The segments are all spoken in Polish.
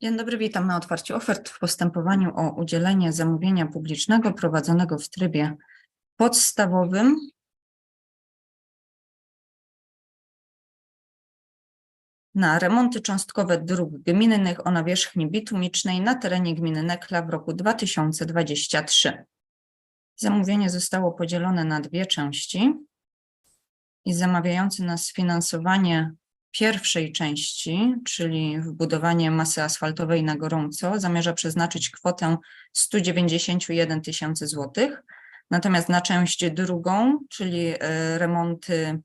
Dzień dobry, witam na otwarciu ofert w postępowaniu o udzielenie zamówienia publicznego prowadzonego w trybie podstawowym. Na remonty cząstkowe dróg gminnych o nawierzchni bitumicznej na terenie gminy Nekla w roku 2023. Zamówienie zostało podzielone na dwie części i zamawiający na sfinansowanie pierwszej części, czyli wbudowanie masy asfaltowej na gorąco, zamierza przeznaczyć kwotę 191 tysięcy złotych. Natomiast na część drugą, czyli e, remonty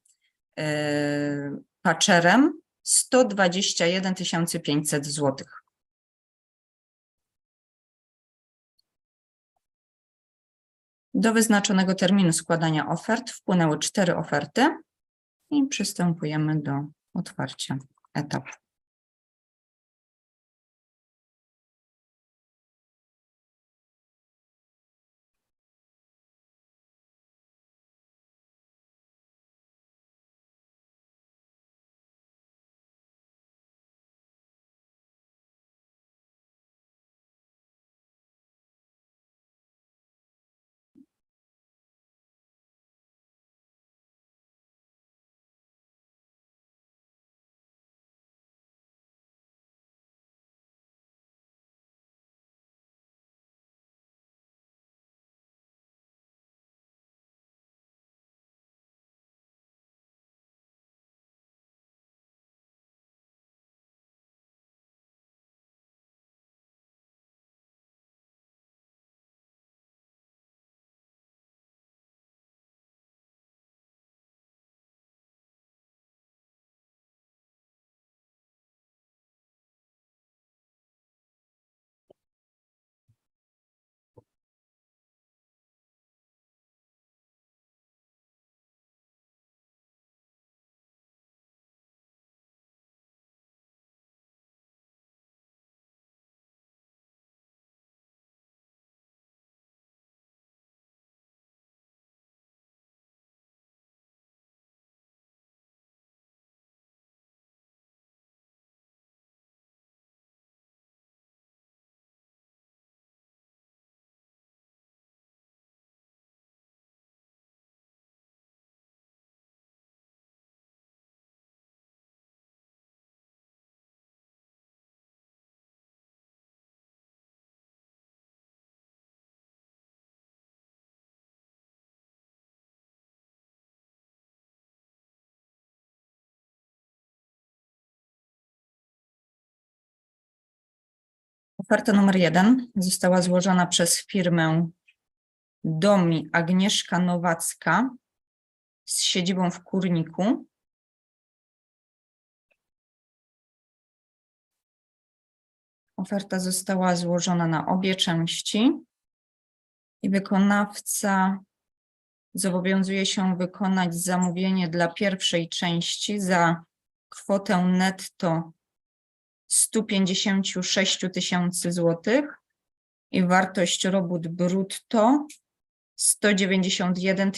e, paczerem, 121 500 złotych. Do wyznaczonego terminu składania ofert wpłynęły cztery oferty i przystępujemy do otwarcie etap. Oferta numer jeden została złożona przez firmę Domi Agnieszka Nowacka z siedzibą w Kurniku. Oferta została złożona na obie części i wykonawca zobowiązuje się wykonać zamówienie dla pierwszej części za kwotę netto 156 tysięcy złotych i wartość robót brutto 191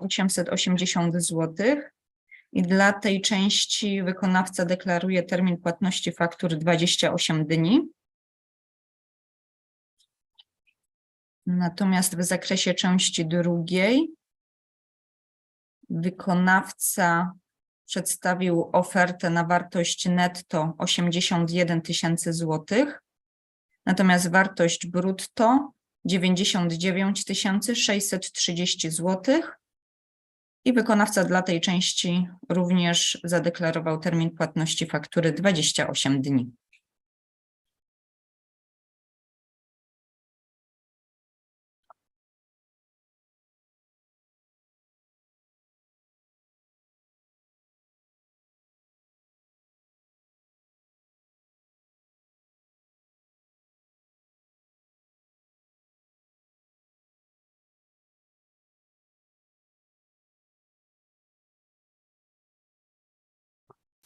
880 złotych. I dla tej części wykonawca deklaruje termin płatności faktur 28 dni. Natomiast w zakresie części drugiej wykonawca przedstawił ofertę na wartość netto 81 tysięcy złotych, natomiast wartość brutto 99 630 złotych i wykonawca dla tej części również zadeklarował termin płatności faktury 28 dni.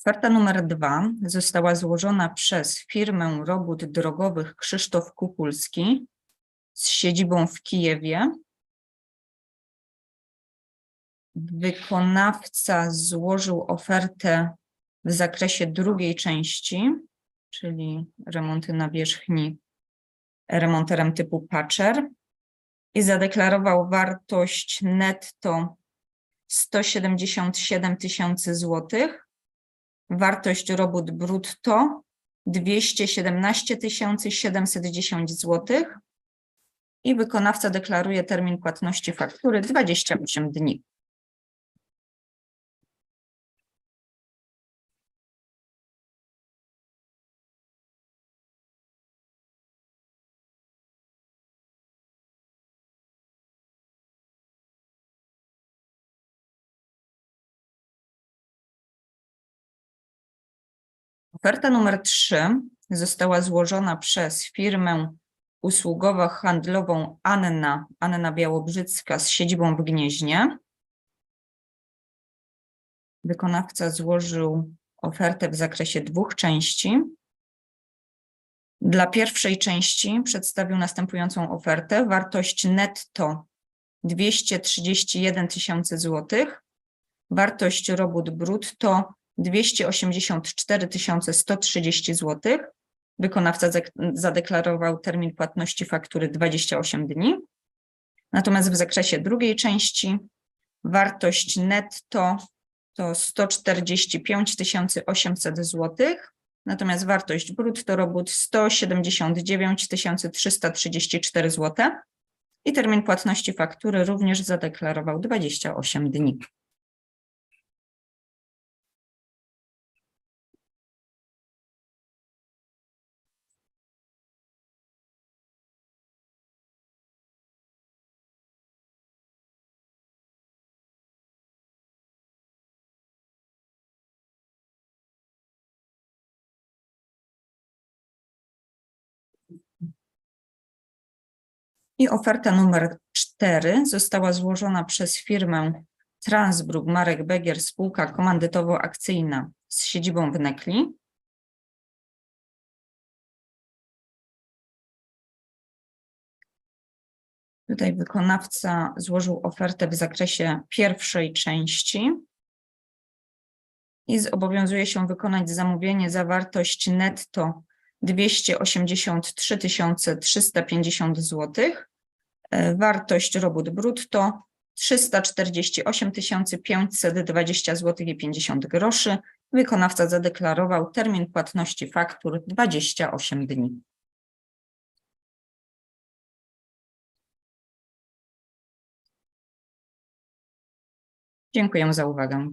Oferta numer dwa została złożona przez firmę robót drogowych Krzysztof Kukulski z siedzibą w Kijewie. Wykonawca złożył ofertę w zakresie drugiej części, czyli remonty nawierzchni remonterem typu Patcher i zadeklarował wartość netto 177 tysięcy złotych, wartość robót brutto 217 710 złotych i wykonawca deklaruje termin płatności faktury 28 dni. Oferta numer 3 została złożona przez firmę usługowo-handlową Anna, Anna Białobrzycka z siedzibą w Gnieźnie. Wykonawca złożył ofertę w zakresie dwóch części. Dla pierwszej części przedstawił następującą ofertę. Wartość netto 231 tysięcy złotych. Wartość robót brutto 284 130 zł. Wykonawca zadeklarował termin płatności faktury 28 dni. Natomiast w zakresie drugiej części wartość netto to 145 800 zł. Natomiast wartość brutto robót 179 334 zł. I termin płatności faktury również zadeklarował 28 dni. I oferta numer 4 została złożona przez firmę Transbruk Marek Begier, spółka komandytowo-akcyjna z siedzibą w Nekli. Tutaj wykonawca złożył ofertę w zakresie pierwszej części i zobowiązuje się wykonać zamówienie za wartość netto 283 350 zł. E, Wartość robót brutto 348 520 zł i 50 groszy. Wykonawca zadeklarował termin płatności faktur 28 dni. Dziękuję za uwagę.